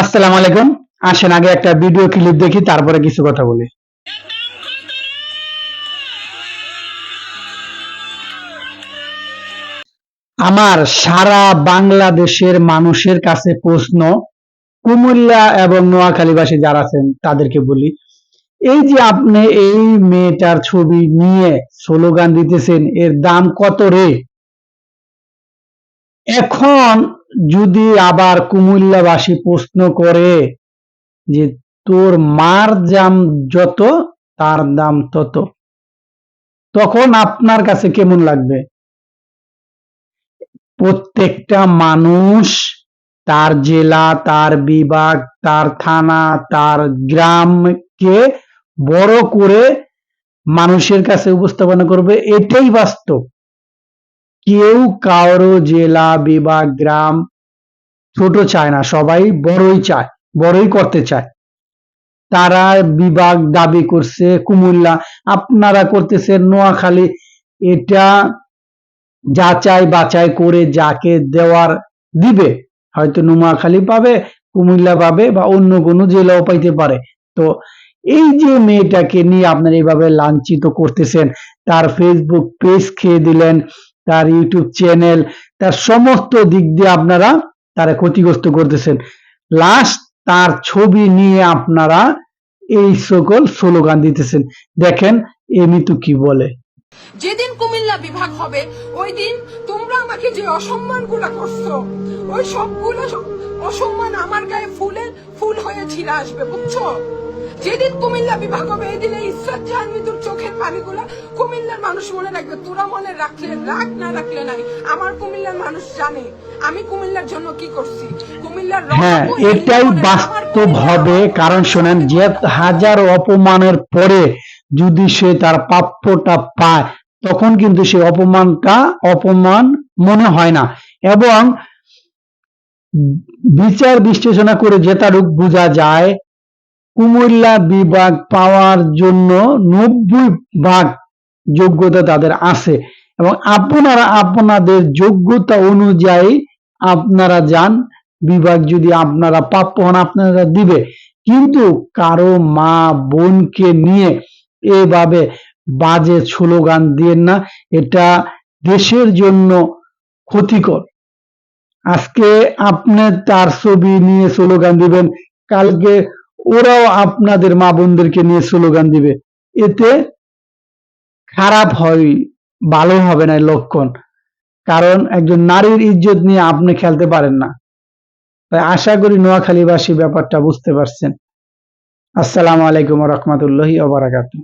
আসসালামু আলাইকুম। আসেন, আগে একটা ভিডিও ক্লিপ দেখি, তারপরে কিছু কথা বলি। আমার সারা বাংলাদেশের মানুষের কাছে প্রশ্ন, কুমিল্লা এবং নোয়াখালীবাসী যারা আছেন, তাদেরকে বলি, এই যে আপনি এই মেয়েটার ছবি নিয়ে স্লোগান দিতেছেন, এর দাম কত রে? এখন যদি আবার কুমিল্লাবাসী প্রশ্ন করে যে তোর মার দাম যত, তার দাম তত, তখন আপনার কাছে কেমন লাগবে? প্রত্যেকটা মানুষ, তার জেলা, তার বিভাগ, তার থানা, তার গ্রামকে বড় করে মানুষের কাছে উপস্থাপনা করবে, এটাই বাস্তব। কেউ কারও জেলা, বিভাগ, গ্রাম, ছোট চায় না, সবাই বড়ই চায়, বড়ই করতে চায়। তারা বিভাগ দাবি করছে, কুমিল্লা, আপনারা করতেছেন নোয়াখালী, এটা যাচাই বাছাই করে যাকে দেওয়ার দিবে, হয়তো নোয়াখালী পাবে, কুমিল্লা পাবে বা অন্য কোনো জেলাও পাইতে পারে। তো এই যে মেয়েটাকে নিয়ে আপনারা এইভাবে লাঞ্ছিত করতেছেন, তার ফেসবুক পেজ খেয়ে দিলেন তার ইউটিউব চ্যানেল, তার সমস্ত দিক দিয়ে আপনারা তারা ক্ষতিগ্রস্ত করতেছেন। লাস্ট তার ছবি নিয়ে আপনারা এই সকল স্লোগান দিতেছেন। দেখেন, এ মিতু কি বলে। যেদিন কুমিল্লা বিভাগ হবে, ওই দিন তোমরা আমাকে যে অসম্মানগুলা করছ, ওই সবগুলো অসম্মান আমার গায়ে ফুলের ফুল হয়ে ছিঁড়ে আসবে, বুঝছ? যেদিন কুমিল্লা বিভাগ হবে এই দিনে ইচ্ছার জান মৃত্যুর চোখের পানিগুলা কুমিল্লার মানুষ মনে রাখবে তোরা মনে রাখলে রাখ না রাখলে নাই। আমার কুমিল্লার মানুষ জানে আমি কুমিল্লার জন্য কি করছি? কুমিল্লার হ্যাঁ এটাই বাস্তব হবে। কারণ শোনেন যে হাজার অপমানের পরে যদি সে তার প্রাপ্যটা পায় তখন কিন্তু সে অপমানটা অপমান মনে হয় না। এবং বিচার বিশ্লেষণা করে যেতারূপ বোঝা যায় কুমিল্লা বিভাগ পাওয়ার জন্য নব্বই ভাগ যোগ্যতা তাদের আছে। এবং আপনারা আপনাদের যোগ্যতা অনুযায়ী আপনারা যান, বিভাগ যদি আপনারা প্রাপ্য হন আপনারা দিবে। কিন্তু কারও মা বোনকে নিয়ে এভাবে বাজে স্লোগান দিয়েন না, এটা দেশের জন্য ক্ষতিকর। আজকে আপনি তার ছবি নিয়ে স্লোগান দিবেন, কালকে ওরাও আপনাদের মা বোনদেরকে নিয়ে স্লোগান দিবে। এতে খারাপ হয়, ভালো হবে না লক্ষণ। কারণ একজন নারীর ইজ্জত নিয়ে আপনি খেলতে পারেন না। তাই আশা করি নোয়াখালীবাসী ব্যাপারটা বুঝতে পারছেন। আসসালামু আলাইকুম রহমতুল্লাহি ওবারাকাতুহ